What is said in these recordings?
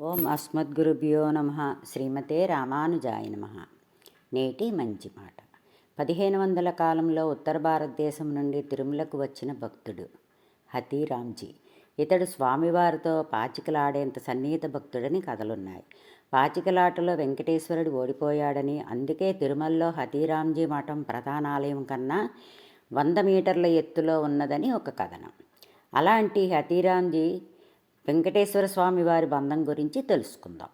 ఓం అస్మద్గురుభ్యో నమ. శ్రీమతే రామానుజాయ నమ. నేటి మంచి మాట పదిహేను వందల కాలంలో ఉత్తర భారతదేశం నుండి తిరుమలకు వచ్చిన భక్తుడు హతీరామ్జీ. ఇతడు స్వామివారితో పాచికలాడేంత సన్నిహిత భక్తుడని కథలున్నాయి. పాచికలాటలో వెంకటేశ్వరుడు ఓడిపోయాడని అందుకే తిరుమలలో హతీరామ్జీ మఠం ప్రధానాలయం కన్నా వంద మీటర్ల ఎత్తులో ఉన్నదని ఒక కథనం. అలాంటి హతీరామ్జీ వెంకటేశ్వర స్వామి వారి బంధం గురించి తెలుసుకుందాం.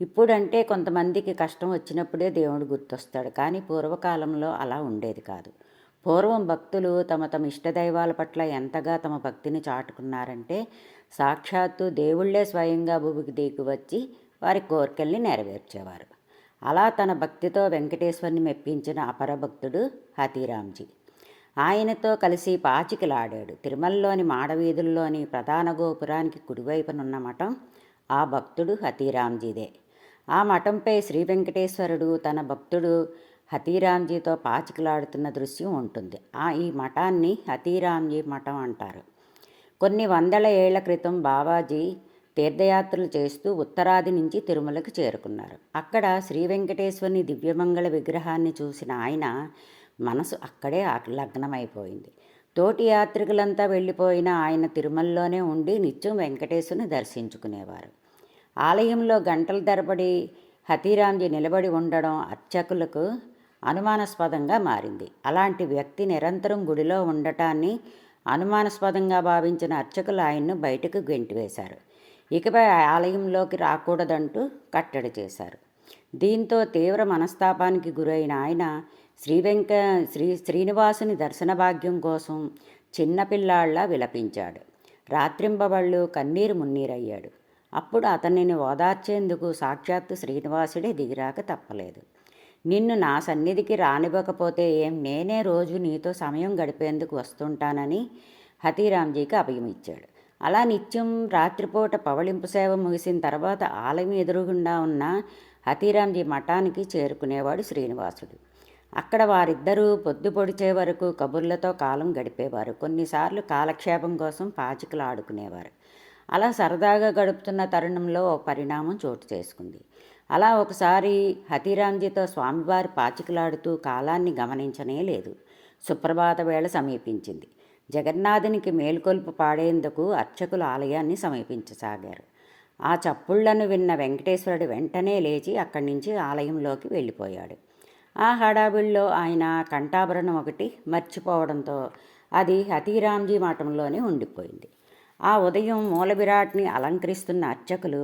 ఇప్పుడంటే కొంతమందికి కష్టం వచ్చినప్పుడే దేవుడు గుర్తొస్తాడు. కానీ పూర్వకాలంలో అలా ఉండేది కాదు. పూర్వం భక్తులు తమ తమ ఇష్టదైవాల పట్ల ఎంతగా తమ భక్తిని చాటుకున్నారంటే సాక్షాత్తు దేవుళ్ళే స్వయంగా భూమికి దిగి వచ్చి వారి కోరికల్ని నెరవేర్చేవారు. అలా తన భక్తితో వెంకటేశ్వరుని మెప్పించిన అపరభక్తుడు హతీరామ్జీ. ఆయనతో కలిసి పాచికలాడాడు. తిరుమలలోని మాడవీధుల్లోని ప్రధాన గోపురానికి కుడివైపునున్న మఠం ఆ భక్తుడు హతీరాంజీదే ఆ మఠంపై శ్రీ వెంకటేశ్వరుడు తన భక్తుడు హతీరాంజీతో పాచికలాడుతున్న దృశ్యం ఉంటుంది. ఆ ఈ మఠాన్ని హతీరాంజీ మఠం అంటారు. కొన్ని వందల ఏళ్ళ క్రితం బాబాజీ తీర్థయాత్రలు చేస్తూ ఉత్తరాది నుంచి తిరుమలకు చేరుకున్నారు. అక్కడ శ్రీ వెంకటేశ్వరుని దివ్యమంగళ విగ్రహాన్ని చూసిన ఆయన మనసు అక్కడే లగ్నమైపోయింది. తోటి యాత్రికులంతా వెళ్ళిపోయిన ఆయన తిరుమలలోనే ఉండి నిత్యం వెంకటేశ్వరుని దర్శించుకునేవారు. ఆలయంలో గంటల తరబడి హతీరాంజీ నిలబడి ఉండడం అర్చకులకు అనుమానాస్పదంగా మారింది. అలాంటి వ్యక్తి నిరంతరం గుడిలో ఉండటాన్ని అనుమానాస్పదంగా భావించిన అర్చకులు ఆయన్ను బయటకు గెంటివేశారు. ఇకపై ఆలయంలోకి రాకూడదంటూ కట్టడి చేశారు. దీంతో తీవ్ర మనస్తాపానికి గురైన ఆయన శ్రీ వెంక శ్రీ శ్రీనివాసుని దర్శన భాగ్యం కోసం చిన్నపిల్లాళ్ళ విలపించాడు. రాత్రింబవళ్ళు కన్నీరు మున్నీరయ్యాడు. అప్పుడు అతనిని ఓదార్చేందుకు సాక్షాత్తు శ్రీనివాసుడే దిగిరాక తప్పలేదు. నిన్ను నా సన్నిధికి రానివ్వకపోతే ఏం నేనే రోజు నీతో సమయం గడిపేందుకు వస్తుంటానని హతీరాంజీకి అభయమిచ్చాడు. అలా నిత్యం రాత్రిపూట పవళింపు సేవ ముగిసిన తర్వాత ఆలయం ఎదురుగుండా ఉన్న హతీరాంజీ మఠానికి చేరుకునేవాడు శ్రీనివాసుడు. అక్కడ వారిద్దరూ పొద్దు పొడిచే వరకు కబుర్లతో కాలం గడిపేవారు. కొన్నిసార్లు కాలక్షేపం కోసం పాచికలు ఆడుకునేవారు. అలా సరదాగా గడుపుతున్న తరుణంలో ఓ పరిణామం చోటు చేసుకుంది. అలా ఒకసారి హతీరాంజీతో స్వామివారి పాచికలాడుతూ కాలాన్ని గమనించనే లేదు. సుప్రభాత వేళ సమీపించింది. జగన్నాథునికి మేల్కొల్పు పాడేందుకు అర్చకులు ఆలయాన్ని సమీపించసాగారు. ఆ చప్పుళ్ళను విన్న వెంకటేశ్వరుడు వెంటనే లేచి అక్కడి నుంచి ఆలయంలోకి వెళ్ళిపోయాడు. ఆ హడావిడిలో ఆయన కంఠాభరణం ఒకటి మర్చిపోవడంతో అది హతీరాంజీ మఠంలోనే ఉండిపోయింది. ఆ ఉదయం మూలవిరాట్ని అలంకరిస్తున్న అర్చకులు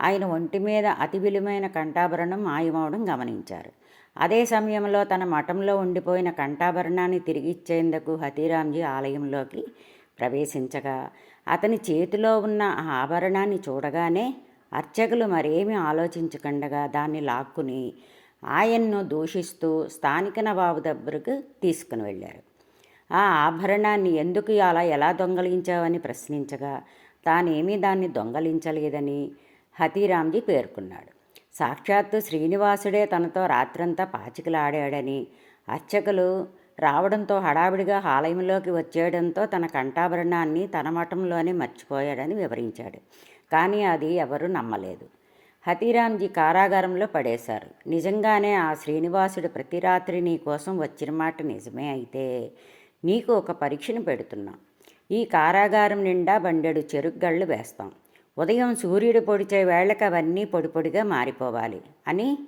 ఆయన ఒంటి మీద అతి విలువైన కంఠాభరణం మాయమవడం గమనించారు. అదే సమయంలో తన మఠంలో ఉండిపోయిన కంఠాభరణాన్ని తిరిగిచ్చేందుకు హతీరాంజీ ఆలయంలోకి ప్రవేశించగా అతని చేతిలో ఉన్న ఆ ఆభరణాన్ని చూడగానే అర్చకులు మరేమీ ఆలోచించకుండగా దాన్ని లాక్కుని ఆయన్ను దూషిస్తూ స్థానిక నవాబు దగ్గరకు తీసుకుని వెళ్ళారు. ఆ ఆభరణాన్ని ఎందుకు అలా ఎలా దొంగలించావని ప్రశ్నించగా తానేమీ దాన్ని దొంగలించలేదని హతీరామ్జీ పేర్కొన్నాడు. సాక్షాత్తు శ్రీనివాసుడే తనతో రాత్రంతా పాచికలాడాడని అర్చకులు రావడంతో హడావిడిగా ఆలయంలోకి వచ్చేయడంతో తన కంఠాభరణాన్ని తన మఠంలోనే మర్చిపోయాడని వివరించాడు. కానీ అది ఎవరూ నమ్మలేదు. హతీరాంజీ కారాగారంలో పడేశారు. నిజంగానే ఆ శ్రీనివాసుడు ప్రతి రాత్రి నీ కోసం వచ్చిన మాట నిజమే అయితే నీకు ఒక పరీక్షను పెడుతున్నా. ఈ కారాగారం నిండా బండెడు చెరుగ్గళ్ళు వేస్తాం. ఉదయం సూర్యుడు పొడిచే వేళకి అవన్నీ పొడి పొడిగా మారిపోవాలి అని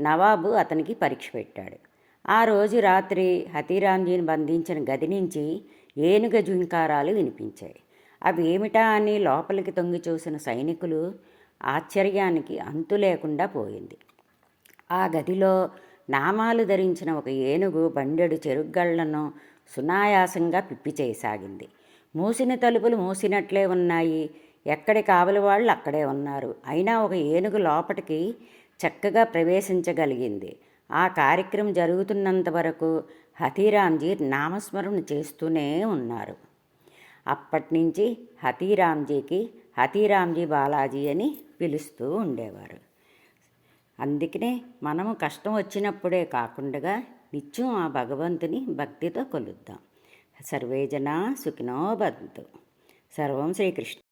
నవాబు అతనికి పరీక్ష పెట్టాడు. ఆ రోజు రాత్రి హతీరాంజీని బంధించిన గది నుంచి ఏనుగ జుంకారాలు వినిపించాయి. అవి ఏమిటా అని లోపలికి తొంగి చూసిన సైనికులు ఆశ్చర్యానికి అంతు లేకుండా పోయింది. ఆ గదిలో నామాలు ధరించిన ఒక ఏనుగు బండెడు చెరుగ్గళ్ళను సునాయాసంగా పిప్పి చేయసాగింది మూసిన తలుపులు మూసినట్లే ఉన్నాయి. ఎక్కడి కావలి వాళ్ళు అక్కడే ఉన్నారు. అయినా ఒక ఏనుగు లోపటికి చక్కగా ప్రవేశించగలిగింది. ఆ కార్యక్రమం జరుగుతున్నంత వరకు హతీరాంజీ నామస్మరణ చేస్తూనే ఉన్నారు. అప్పటి నుంచి హతీరాంజీకి హతీరాంజీ బాలాజీ అని పిలుస్తూ ఉండేవారు. అందుకనే మనము కష్టం వచ్చినప్పుడే కాకుండా నిత్యం ఆ భగవంతుని భక్తితో కొలుద్దాం. సర్వేజన సుఖినో బంతు సర్వం శ్రీకృష్ణ